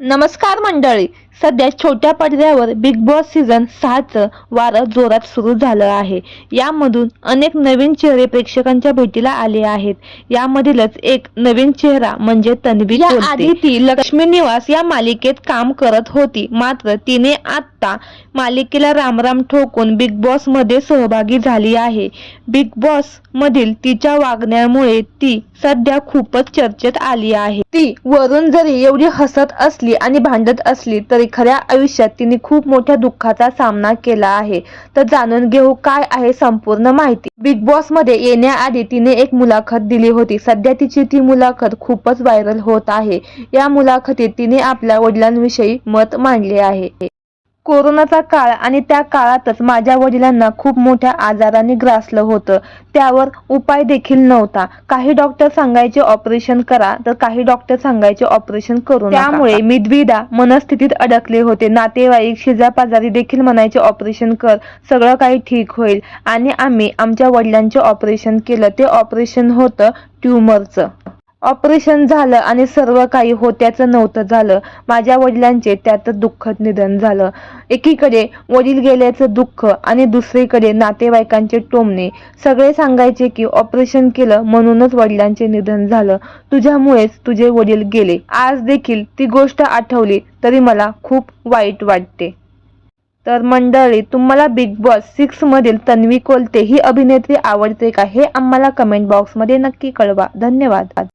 नमस्कार मंडळी. सध्या छोट्या पडद्यावर बिग बॉस सीझन सहाचं वारं जोरात सुरू झालं आहे. यामधून अनेक नवीन चेहरे प्रेक्षकांच्या भेटीला आले आहेत. यामधीलच एक नवीन चेहरा म्हणजे तन्वी. आधी ती लक्ष्मी निवास या मालिकेत काम करत होती. मात्र तिने आता मालिकेला रामराम ठोकून बिग बॉसमध्ये सहभागी झाली आहे. बिग बॉस मधील तिच्या वागण्यामुळे ती सध्या खूपच चर्चेत आली आहे. ती वरून जरी एवढी हसत असली आणि भांडत असली तरी खऱ्या आयुष्यात तिने खूप मोठ्या दुःखाचा सामना केला आहे. तर जाणून घेऊ काय आहे संपूर्ण माहिती. बिग बॉसमध्ये येण्याआधी तिने एक मुलाखत दिली होती. सध्या तिची ती मुलाखत खूपच व्हायरल होत आहे. या मुलाखतीत तिने आपल्या वडिलांविषयी मत मांडले आहे. कोरोनाचा काळ आणि त्या काळातच माझ्या वडिलांना खूप मोठ्या आजाराने ग्रासलं होतं. त्यावर उपाय देखील नव्हता. काही डॉक्टर सांगायचे ऑपरेशन करा तर काही डॉक्टर सांगायचे ऑपरेशन करू त्यामुळे मी द्विधा मनस्थितीत अडकले होते. नातेवाईक शेजापाजारी देखील म्हणायचे ऑपरेशन कर सगळं काही ठीक होईल. आणि आम्ही आमच्या वडिलांचे ऑपरेशन केलं. ते ऑपरेशन होतं ट्युमरचं ऑपरेशन झालं आणि सर्व काही होत्याचं नव्हतं झालं. माझ्या वडिलांचे त्यातच दुःखद निधन झालं. एकीकडे वडील गेल्याचं दुःख आणि दुसरीकडे नातेवाईकांचे टोमणे. सगळे सांगायचे की ऑपरेशन केलं म्हणूनच वडिलांचे निधन झालं. तुझ्यामुळेच तुझे वडील गेले. आज देखील ती गोष्ट आठवली तरी मला खूप वाईट वाटते. तर मंडळी तुम्हाला बिग बॉस सिक्स मधील तन्वी कोलते ही अभिनेत्री आवडते का हे आम्हाला कमेंट बॉक्समध्ये नक्की कळवा. धन्यवाद.